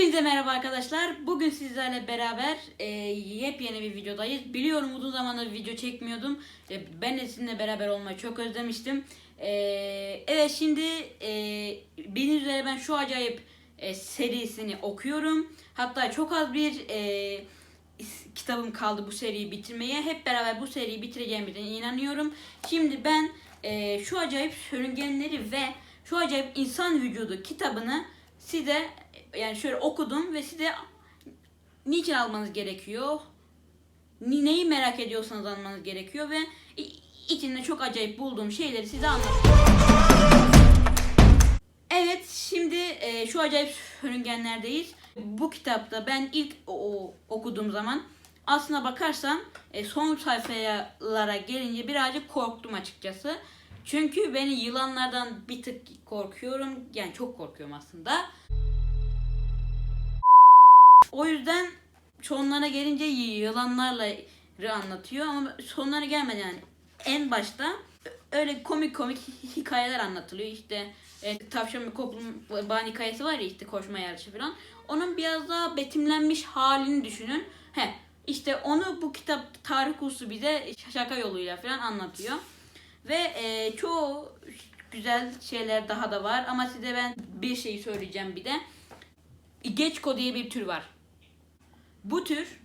Hepinize merhaba arkadaşlar. Bugün sizlerle beraber e, yepyeni bir videodayız. Biliyorum uzun zamandır video çekmiyordum. E, ben de sizinle beraber olmayı çok özlemiştim. E, evet şimdi e, bildiğiniz üzere ben şu acayip e, serisini okuyorum. Hatta çok az bir e, kitabım kaldı bu seriyi bitirmeye. Hep beraber bu seriyi bitireceğimize inanıyorum. Şimdi ben e, şu acayip sürüngenleri ve şu acayip insan vücudu kitabını size yani şöyle okudum ve size niçin almanız gerekiyor? Neyi merak ediyorsanız almanız gerekiyor ve içinde çok acayip bulduğum şeyleri size anlatacağım. Evet şimdi e, şu acayip sürüngenlerdeyiz. Bu kitapta ben ilk o, o- okuduğum zaman aslına bakarsam e, son sayfalara gelince birazcık korktum açıkçası. Çünkü beni yılanlardan bir tık korkuyorum. Yani çok korkuyorum aslında. O yüzden sonlara gelince yılanlarla anlatıyor ama sonlara gelmeden yani en başta öyle komik komik hikayeler anlatılıyor işte e, tavşan ve kaplumbağa hikayesi var ya işte koşma yarışı falan onun biraz daha betimlenmiş halini düşünün he işte onu bu kitap tarih kursu bize şaka yoluyla falan anlatıyor ve e, çoğu güzel şeyler daha da var ama size ben bir şey söyleyeceğim bir de Geçko diye bir tür var. Bu tür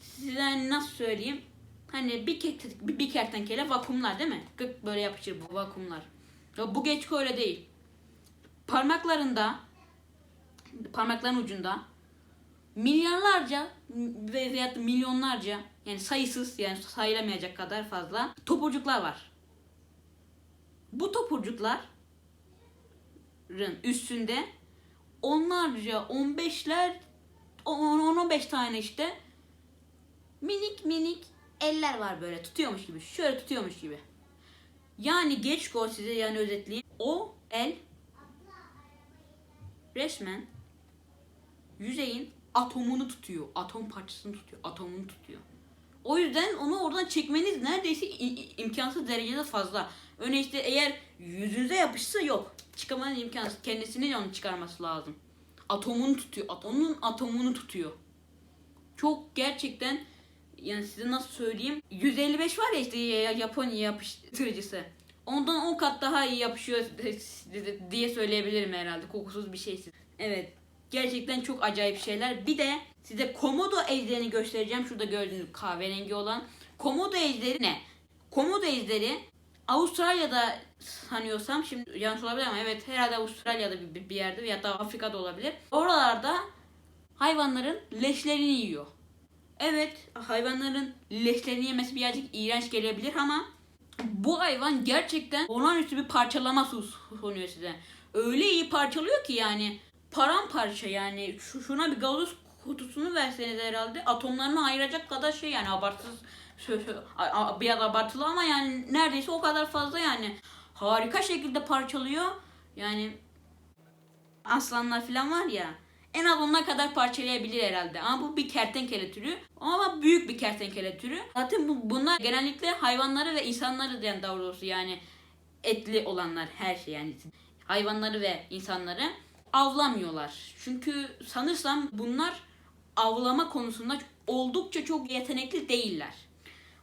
size nasıl söyleyeyim? Hani bir, ke- bir, kertenkele vakumlar değil mi? Gık böyle yapışır bu vakumlar. Ya bu geçko öyle değil. Parmaklarında parmakların ucunda milyarlarca ve veya da milyonlarca yani sayısız yani sayılamayacak kadar fazla topurcuklar var. Bu topurcukların üstünde onlarca 15'ler 10-15 tane işte minik minik eller var böyle tutuyormuş gibi. Şöyle tutuyormuş gibi. Yani geç gol size yani özetleyeyim. O el resmen yüzeyin atomunu tutuyor. Atom parçasını tutuyor. Atomunu tutuyor. O yüzden onu oradan çekmeniz neredeyse imkansız derecede fazla. Örneğin işte eğer yüzünüze yapışsa yok. Çıkamanız imkansız. Kendisinin onu çıkarması lazım. Atomunu tutuyor. Atomun atomunu tutuyor. Çok gerçekten yani size nasıl söyleyeyim 155 var ya işte ya- Japonya yapıştırıcısı. Ondan 10 kat daha iyi yapışıyor diye söyleyebilirim herhalde. Kokusuz bir şeysiz. Evet. Gerçekten çok acayip şeyler. Bir de size komodo ejderini göstereceğim. Şurada gördüğünüz kahverengi olan. Komodo ejderi ne? Komodo ejderi Avustralya'da sanıyorsam şimdi yanlış olabilir ama evet herhalde Avustralya'da bir, bir yerde veya da Afrika'da olabilir. Oralarda hayvanların leşlerini yiyor. Evet hayvanların leşlerini yemesi birazcık iğrenç gelebilir ama bu hayvan gerçekten olağanüstü bir parçalama su- sunuyor size. Öyle iyi parçalıyor ki yani paramparça yani şu, şuna bir gazoz kutusunu verseniz herhalde atomlarını ayıracak kadar şey yani abartısız a- a- biraz abartılı ama yani neredeyse o kadar fazla yani harika şekilde parçalıyor yani aslanlar falan var ya en az onlar kadar parçalayabilir herhalde. Ama bu bir kertenkele türü. Ama büyük bir kertenkele türü. Zaten bu, bunlar genellikle hayvanları ve insanları yani daha doğrusu yani etli olanlar her şey yani hayvanları ve insanları avlamıyorlar. Çünkü sanırsam bunlar avlama konusunda oldukça çok yetenekli değiller.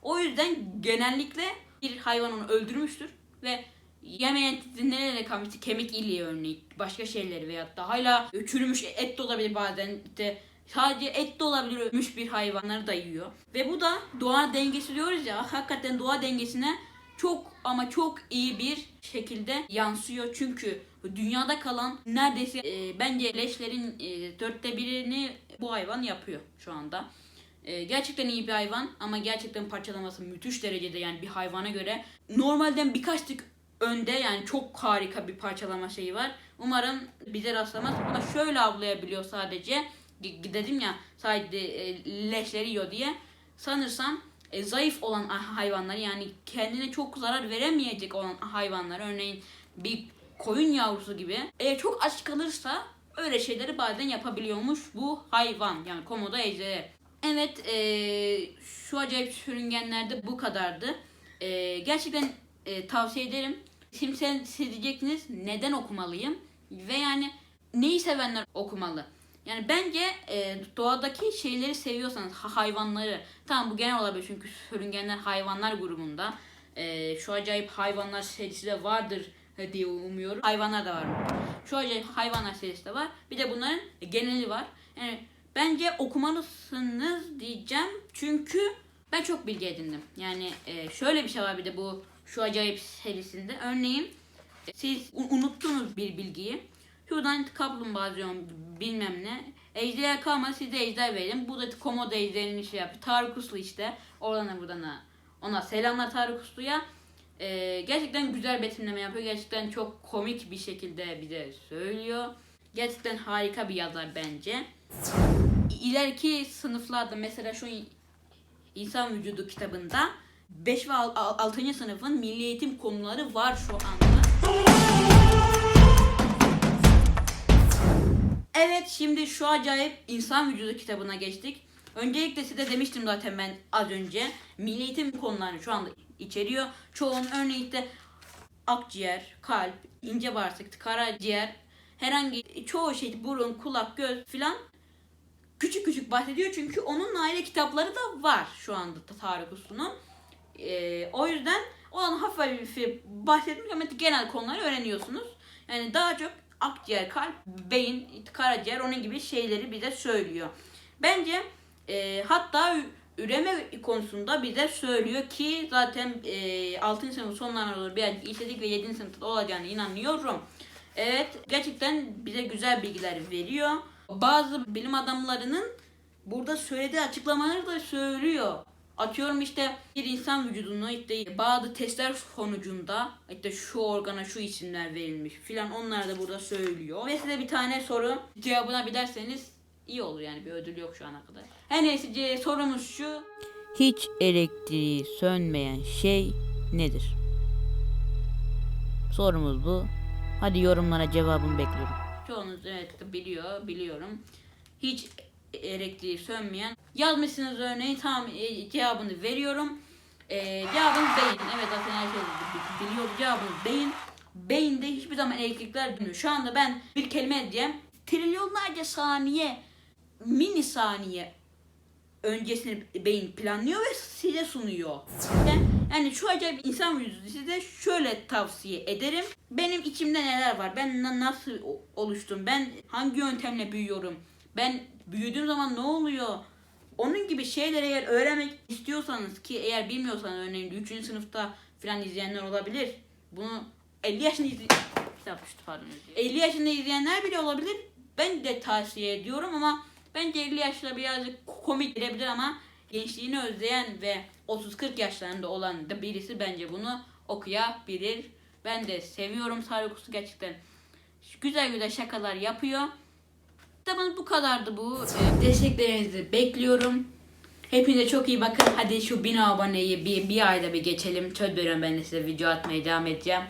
O yüzden genellikle bir hayvan onu öldürmüştür ve yemeyen nerelere kalmıştı kemik iliği örneğin başka şeyleri veyahut da hala çürümüş et de olabilir bazen işte sadece et de olabilir ölmüş bir hayvanları da yiyor. Ve bu da doğa dengesi diyoruz ya hakikaten doğa dengesine çok ama çok iyi bir şekilde yansıyor. Çünkü dünyada kalan neredeyse e, bence leşlerin e, dörtte birini bu hayvan yapıyor şu anda. E, gerçekten iyi bir hayvan ama gerçekten parçalaması müthiş derecede yani bir hayvana göre normalden birkaç tık önde yani çok harika bir parçalama şeyi var. Umarım bize rastlamaz ama şöyle avlayabiliyor sadece. Dedim ya sadece e, leşleri yiyor diye. Sanırsam e, zayıf olan ah- hayvanları yani kendine çok zarar veremeyecek olan hayvanlar örneğin bir koyun yavrusu gibi eğer çok aç kalırsa öyle şeyleri bazen yapabiliyormuş bu hayvan yani komodo ejderi. Evet e, şu acayip sürüngenlerde bu kadardı. E, gerçekten e, tavsiye ederim. Şimdi siz diyeceksiniz neden okumalıyım? Ve yani neyi sevenler okumalı? Yani bence e, doğadaki şeyleri seviyorsanız ha- hayvanları tamam bu genel olabilir çünkü sürüngenler hayvanlar grubunda E, şu acayip hayvanlar serisi de vardır e, diye umuyorum. Hayvanlar da var. Şu acayip hayvanlar serisi de var. Bir de bunların geneli var. Yani bence okumalısınız diyeceğim çünkü ben çok bilgi edindim. Yani e, şöyle bir şey var bir de bu şu acayip serisinde. Örneğin e, siz unuttunuz bir bilgiyi. Şuradan kaplumbağa diyorum bilmem ne. Ejder kalmadı size ejder verelim. Bu da komodo ejderini şey yapıyor. Tarık Uslu işte. Oradan da buradan da. Ona selamlar Tarık Uslu'ya. Ee, gerçekten güzel betimleme yapıyor. Gerçekten çok komik bir şekilde bize söylüyor. Gerçekten harika bir yazar bence. İleriki sınıflarda mesela şu İnsan Vücudu kitabında 5 ve 6. sınıfın milli eğitim konuları var şu anda. Evet şimdi şu acayip insan vücudu kitabına geçtik. Öncelikle size demiştim zaten ben az önce. Milli eğitim konularını şu anda içeriyor. Çoğunun örneğin de akciğer, kalp, ince bağırsak, karaciğer, herhangi çoğu şey burun, kulak, göz filan küçük küçük bahsediyor çünkü onun aile kitapları da var şu anda Tarık Uslu'nun. Ee, o yüzden olan hafif bahsetmiş ama genel konuları öğreniyorsunuz. Yani daha çok akciğer, kalp, beyin, karaciğer onun gibi şeyleri bize söylüyor. Bence e, hatta üreme konusunda bize söylüyor ki zaten e, 6. sınıf sonlarına doğru birazcık işledik ve 7. sınıfta olacağını inanıyorum. Evet gerçekten bize güzel bilgiler veriyor. Bazı bilim adamlarının burada söylediği açıklamaları da söylüyor. Atıyorum işte bir insan vücudunu işte bazı testler sonucunda işte şu organa şu isimler verilmiş filan onlar da burada söylüyor. Ve size bir tane soru cevabına bilerseniz iyi olur yani bir ödül yok şu ana kadar. Her neyse sorumuz şu. Hiç elektriği sönmeyen şey nedir? Sorumuz bu. Hadi yorumlara cevabını bekliyorum. Çoğunuz evet biliyor, biliyorum. Hiç elektriği sönmeyen. Yazmışsınız örneğin tamam e, cevabını veriyorum. E, cevabınız beyin. Evet zaten her şey bi- biliyor cevabınız beyin. Beyinde hiçbir zaman elektrikler dönüyor. Şu anda ben bir kelime diyeceğim. Trilyonlarca saniye, mini saniye öncesini beyin planlıyor ve size sunuyor. Yani, yani şu acayip insan vücudu size şöyle tavsiye ederim. Benim içimde neler var? Ben na- nasıl oluştum? Ben hangi yöntemle büyüyorum? Ben büyüdüğüm zaman ne oluyor? Onun gibi şeyleri eğer öğrenmek istiyorsanız ki eğer bilmiyorsanız örneğin 3. sınıfta falan izleyenler olabilir. Bunu 50 yaşında izle... Kitap düştü pardon. 50 yaşında izleyenler bile olabilir. Ben de tavsiye ediyorum ama bence 50 yaşta birazcık komik gelebilir ama gençliğini özleyen ve 30-40 yaşlarında olan da birisi bence bunu okuyabilir. Ben de seviyorum Sarı Kustu gerçekten. Güzel güzel şakalar yapıyor. Kitabın bu kadardı bu. Ee, Desteklerinizi bekliyorum. Hepinize çok iyi bakın. Hadi şu 1000 aboneyi bir, bir ayda bir geçelim. Söz veriyorum ben de size video atmaya devam edeceğim.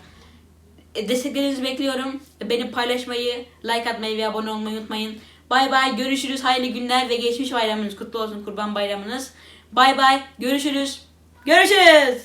E, Desteklerinizi bekliyorum. Beni paylaşmayı, like atmayı ve abone olmayı unutmayın. Bay bay. Görüşürüz. Hayırlı günler ve geçmiş bayramınız kutlu olsun. Kurban bayramınız. Bay bay. Görüşürüz. Görüşürüz.